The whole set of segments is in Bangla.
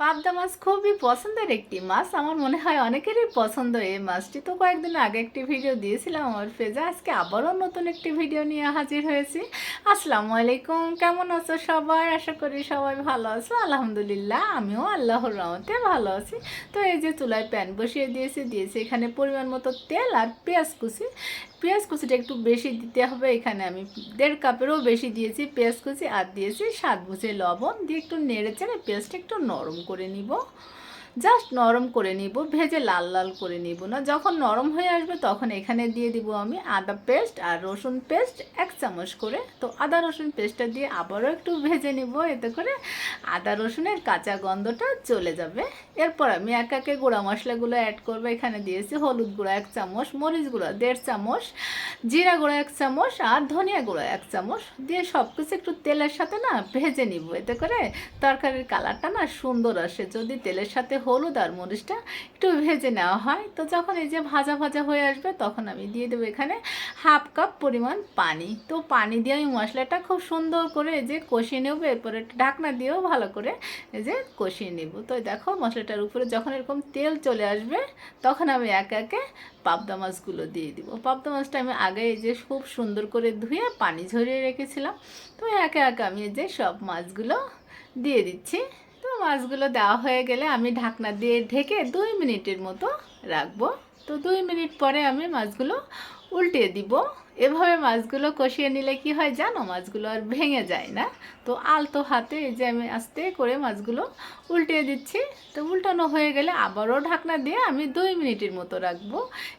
পাবদা মাছ খুবই পছন্দের একটি মাছ। আমার মনে হয় অনেকেরই পছন্দ এই মাছটি। তো কয়েকদিন আগে একটি ভিডিও দিয়েছিলাম আমার পেজে আজকে আবারও নতুন একটি ভিডিও নিয়ে হাজির হয়েছি। আসসালামু আলাইকুম, কেমন আছো সবাই আশা করি সবাই ভালো আছো। আলহামদুলিল্লাহ, আমিও আল্লাহর রহমতে ভালো আছি। তো এই যে চুলায় প্যান বসিয়ে দিয়েছি দিয়েছি এখানে পরিমাণ মতো তেল আর পেঁয়াজ কুচি। পেঁয়াজ কুচিটা একটু বেশি দিতে হবে এখানে আমি দেড় কাপেরও বেশি দিয়েছি, পেঁয়াজ কুচি আর দিয়েছি স্বাদ বুঝে লবণ দিয়ে একটু নেড়ে চেড়ে পেঁয়াজটা একটু নরম করে নিব। জাস্ট নরম করে নিব, ভেজে লাল লাল করে নিব না। যখন নরম হয়ে আসবে তখন এখানে দিয়ে দিব আমি আদা পেস্ট আর রসুন পেস্ট এক চামচ করে। তো আদা রসুন পেস্টটা দিয়ে আবারও একটু ভেজে নিব, এতে করে আদা রসুনের কাঁচা গন্ধটা চলে যাবে। এরপর আমি এক একে গুঁড়া মশলাগুলো অ্যাড করব, এখানে দিয়েছি হলুদ গুঁড়া এক চামচ, মরিচ গুঁড়া দেড় চামচ, জিরা গুঁড়া এক চামচ আর ধনিয়া গুঁড়া এক চামচ। দিয়ে সব কিছু একটু তেলের সাথে না ভেজে নিব, এতে করে তরকারির কালারটা না সুন্দর আসে। যদি তেলের সাথে হলুদ আর মরিচটা একটু ভেজে নেওয়া হয়। তো যখন এই যে ভাজা ভাজা হয়ে আসবে, তখন আমি দিয়ে দেবো এখানে হাফ কাপ পরিমাণ পানি। তো পানি দিয়ে আমি মশলাটা খুব সুন্দর করে এই যে কষিয়ে নেব, এরপরে ঢাকনা দিয়েও ভালো করে এই যে কষিয়ে নেব। তো দেখো মশলাটার উপরে যখন এরকম তেল চলে আসবে, তখন আমি একে একে পাবদা মাছগুলো দিয়ে দিব। পাবদা মাছটা আমি আগে এই যে খুব সুন্দর করে ধুয়ে পানি ঝরিয়ে রেখেছিলাম। তো একে একে আমি এই যে সব মাছগুলো দিয়ে দিচ্ছি। মাছগুলো দেওয়া হয়ে গেলে আমি ঢাকনা দিয়ে ঢেকে দুই মিনিটের মতো রাখব। তো দুই মিনিট পরে আমি মাছগুলো উল্টে দিব। এভাবে মাছগুলো কষিয়ে নিলে কি হয় জানো? মাছগুলো আর ভেঙে যায় না। তো আলতো হাতে এই যে আমি আস্তে করে মাছগুলো উল্টে দিচ্ছি। তো উল্টানো হয়ে গেলে আবারও ঢাকনা দিয়ে আমি দুই মিনিটের মতো রাখব।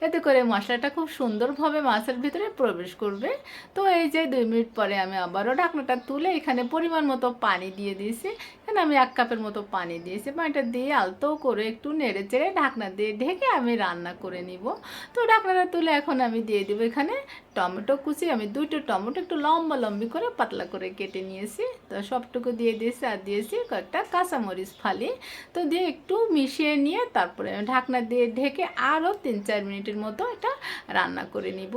এতে করে মশলাটা খুব সুন্দরভাবে মাছের ভিতরে প্রবেশ করবে। তো এই যে দুই মিনিট পরে আমি আবারও ঢাকনাটা তুলে এখানে পরিমাণ মতো পানি দিয়ে দিয়েছি। এখানে আমি এক কাপের মতো পানি দিয়েছি। পানিটা দিয়ে আলতো করে একটু নেড়ে চেড়ে ঢাকনা দিয়ে ঢেকে আমি রান্না করে নিব। তো ঢাকনাটা তুলে এখন আমি দিয়ে দেবো এখানে টমেটো কুচি। আমি দুটো টমেটো একটু লম্বা লম্বি করে পাতলা করে কেটে নিয়েছি। তো সবটুকু দিয়ে দিয়েছি আর দিয়েছি কয়েকটা কাঁচামরিচ ফালি। তো দিয়ে একটু মিশিয়ে নিয়ে তারপরে ঢাকনা দিয়ে ঢেকে আরও তিন চার মিনিটের মতো এটা রান্না করে নিব।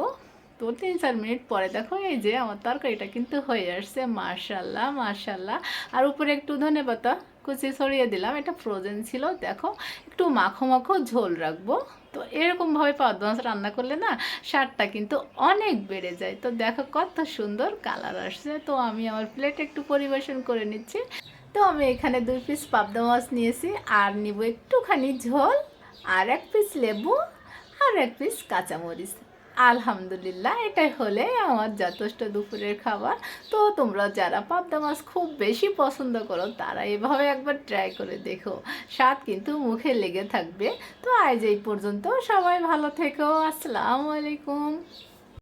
তো তিন চার মিনিট পরে দেখো এই যে আমার তরকারিটা কিন্তু হয়ে আসছে মার্শাল্লাহ মার্শাল্লাহ আর উপরে একটু ধনে পাতা কুচি ছড়িয়ে দিলাম, এটা ফ্রোজেন ছিল, দেখো। একটু মাখো মাখো ঝোল রাখব। তো এরকমভাবে পাবদা মাছ রান্না করলে না, স্বাদটা কিন্তু অনেক বেড়ে যায়। তো দেখো কত সুন্দর কালার আসছে। তো আমি আমার প্লেটে একটু পরিবেশন করে নিচ্ছি। তো আমি এখানে দুই পিস পাবদা মাছ নিয়েছি, আর নিব একটুখানি ঝোল, আর এক পিস লেবু, আর এক পিস কাঁচামরিচ। আলহামদুলিল্লাহ, এটাই হলে আমার যথেষ্ট দুপুরের খাবার। তো তোমরা যারা পাবদা মাছ খুব বেশি পছন্দ করো, তারা এভাবে একবার ট্রাই করে দেখো। স্বাদ কিন্তু মুখে লেগে থাকবে। তো আজ এই পর্যন্ত, সবাই ভালো থেকো, আসসালামু আলাইকুম।